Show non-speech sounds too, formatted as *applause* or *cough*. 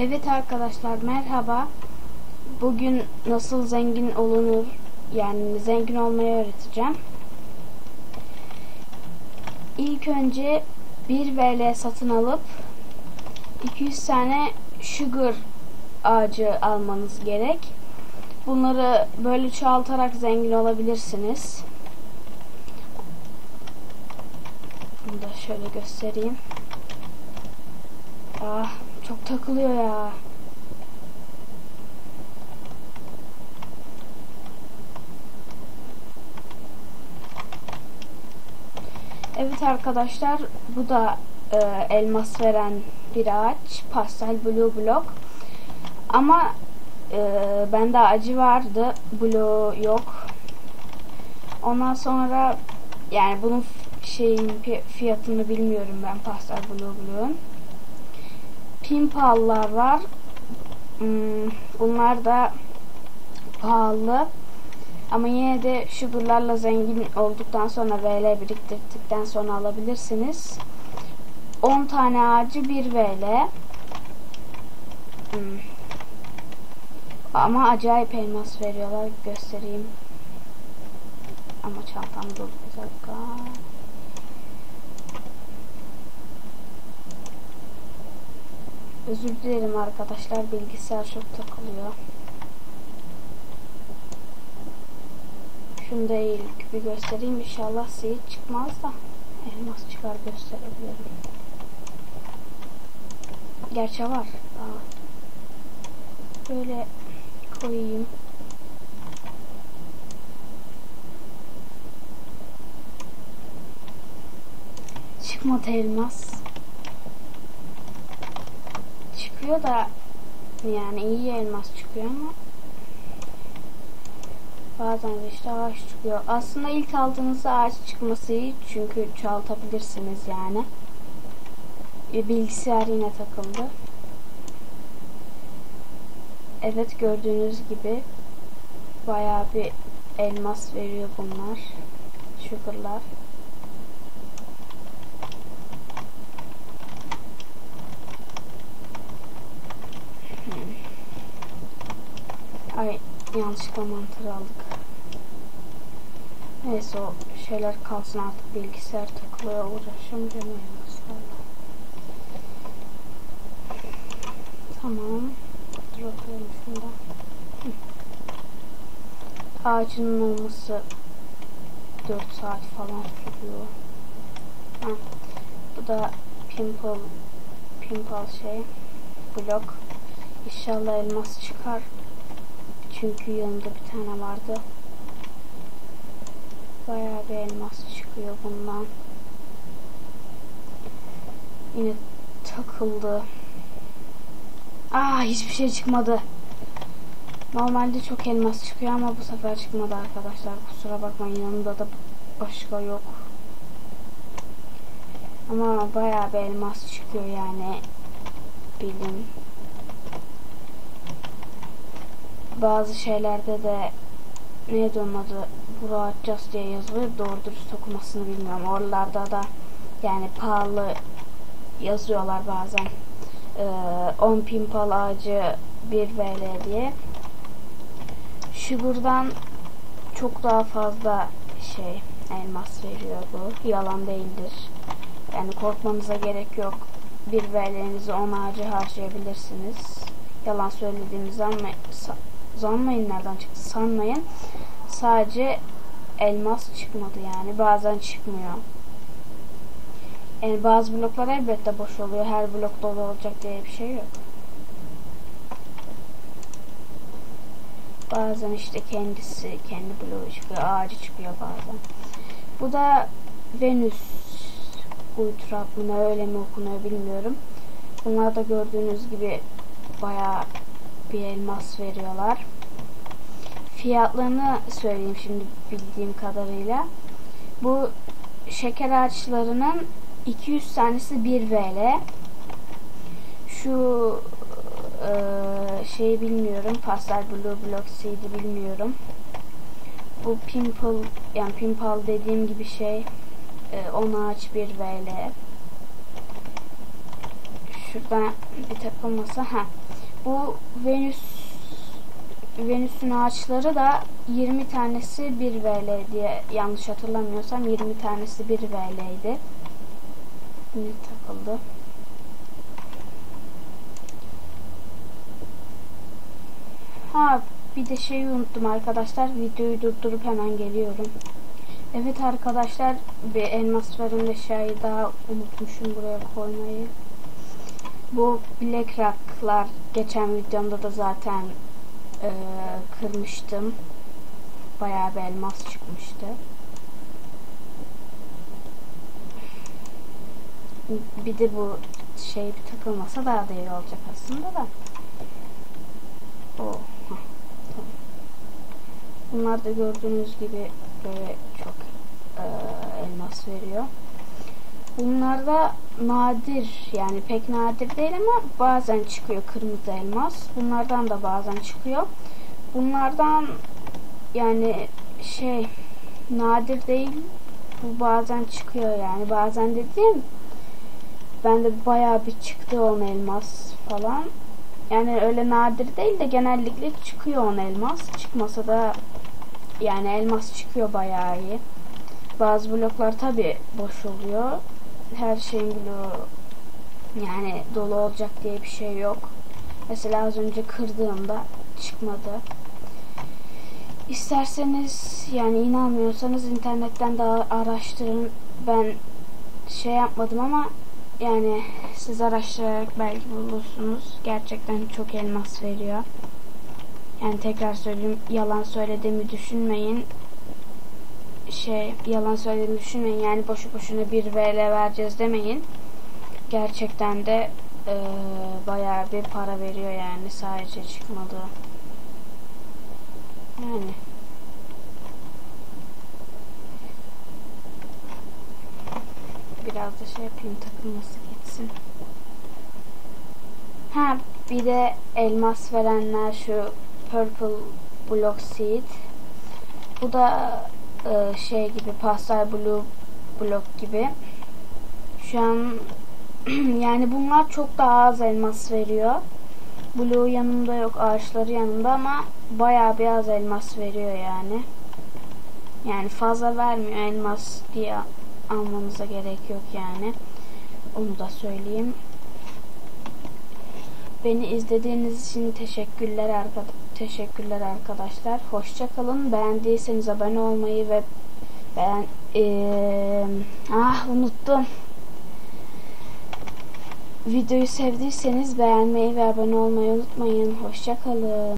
Evet arkadaşlar merhaba. Bugün nasıl zengin olunur yani zengin olmayı öğreteceğim. İlk önce 1 VL satın alıp 200 tane sugar ağacı almanız gerek. Bunları böyle çoğaltarak zengin olabilirsiniz. Bunu da şöyle göstereyim. Ah çok takılıyor ya. Evet arkadaşlar bu da e, elmas veren bir ağaç. Pastel Blue Block. Ama e, bende acı vardı. Blue yok. Ondan sonra yani bunun şeyin fiyatını bilmiyorum ben Pastel Blue Blue'un. Pimpallar var. Hmm, bunlar da pahalı. Ama yine de sugarlarla zengin olduktan sonra VL biriktirdikten sonra alabilirsiniz. 10 tane ağacı 1 VL. Hmm. Ama acayip elmas veriyorlar. Göstereyim. Ama çantam dolu bir dakika. Özür dilerim arkadaşlar bilgisayar çok takılıyor. Şunu da ilk bir göstereyim inşallah seyit çıkmaz da elmas çıkar gösterebilirim. Gerçi var. Daha. Böyle koyayım. Çıkmadı elmas. Çıkıyor da yani iyi elmas çıkıyor ama bazen de işte ağaç çıkıyor. Aslında ilk aldığınızda ağaç çıkması iyi çünkü çoğaltabilirsiniz yani. Bilgisayar yine takıldı. Evet gördüğünüz gibi bayağı bir elmas veriyor bunlar. Sugar'lar. Yanlışlıkla mantar aldık. Neyse o şeyler kalsın artık bilgisayar takılıyor uğraşamayacağım elmaslarla. Tamam. Dur okuyalım şunda. Ağacının olması 4 saat falan sürüyor. Ha. Bu da pimple pimple şey blok. İnşallah elmas çıkar. Çünkü yanında bir tane vardı. Bayağı bir elmas çıkıyor bundan. Yine takıldı. Aa hiçbir şey çıkmadı. Normalde çok elmas çıkıyor ama bu sefer çıkmadı arkadaşlar. Kusura bakmayın yanında da başka yok. Ama bayağı bir elmas çıkıyor yani. Bilin. Bazı şeylerde de neydi onun adı Bura atacağız diye yazılıyor. Doğru dürüst okumasını bilmiyorum. Oralarda da yani pahalı yazıyorlar bazen. Ee, 10 pimpal ağacı 1 VL diye. Şu buradan çok daha fazla şey elmas veriyor bu. Yalan değildir. Yani korkmanıza gerek yok. Bir VL'nizi 10 ağacı harcayabilirsiniz. Yalan söylediğimi zanmayın, zanmayın nereden çıktı sanmayın. Sadece elmas çıkmadı yani. Bazen çıkmıyor. Yani bazı bloklar elbette boş oluyor. Her blok dolu olacak diye bir şey yok. Bazen işte kendisi, kendi bloğu çıkıyor. Ağacı çıkıyor bazen. Bu da Venüs Ultra mı öyle mi okunuyor bilmiyorum. Bunlar da gördüğünüz gibi bayağı bir elmas veriyorlar. Fiyatlarını söyleyeyim şimdi bildiğim kadarıyla. Bu şeker ağaçlarının 200 tanesi 1 VL. Şu e, şeyi bilmiyorum. Pastel Blue Block Seed'i bilmiyorum. Bu Pimple yani Pimple dediğim gibi şey e, 10 ağaç 1 VL. şurada bir takılmasa ha bu Venüs Venüs'ün ağaçları da 20 tanesi 1 VL diye yanlış hatırlamıyorsam 20 tanesi 1 VL'ydi. Ne takıldı? Ha bir de şeyi unuttum arkadaşlar. Videoyu durdurup hemen geliyorum. Evet arkadaşlar bir elmas veren eşyayı daha unutmuşum buraya koymayı. Bu Black Rock'lar geçen videomda da zaten e, kırmıştım. Bayağı bir elmas çıkmıştı. Bir de bu şey bir takılmasa daha da iyi olacak aslında da. Oh. Bunlar da gördüğünüz gibi böyle çok e, elmas veriyor. Bunlar da nadir yani pek nadir değil ama bazen çıkıyor kırmızı elmas. Bunlardan da bazen çıkıyor. Bunlardan yani şey nadir değil bu bazen çıkıyor yani bazen dediğim ben de bayağı bir çıktı on elmas falan. Yani öyle nadir değil de genellikle çıkıyor on elmas. Çıkmasa da yani elmas çıkıyor bayağı iyi. Bazı bloklar tabi boş oluyor. Her şeyin bloğu yani dolu olacak diye bir şey yok. Mesela az önce kırdığımda çıkmadı. İsterseniz yani inanmıyorsanız internetten de araştırın. Ben şey yapmadım ama yani siz araştırarak belki bulursunuz. Gerçekten çok elmas veriyor. Yani tekrar söyleyeyim yalan söylediğimi düşünmeyin. Şey yalan söylediğimi düşünmeyin. Yani boşu boşuna bir VL vereceğiz demeyin. Gerçekten de e, bayağı bir para veriyor yani sadece çıkmadı. Yani biraz da şey yapayım takılması gitsin. Ha bir de elmas verenler şu Purple Block Seed. Bu da e, şey gibi Pastel Blue Block gibi. Şu an *clears throat* yani bunlar çok daha az elmas veriyor. Blue yanımda yok, ağaçları yanımda ama bayağı bir az elmas veriyor yani. Yani fazla vermiyor elmas diye almanıza gerek yok yani. Onu da söyleyeyim. Beni izlediğiniz için teşekkürler arkadaşlar. Teşekkürler arkadaşlar. Hoşça kalın. Beğendiyseniz abone olmayı ve ben ee, ah unuttum. Videoyu sevdiyseniz beğenmeyi ve abone olmayı unutmayın. Hoşça kalın.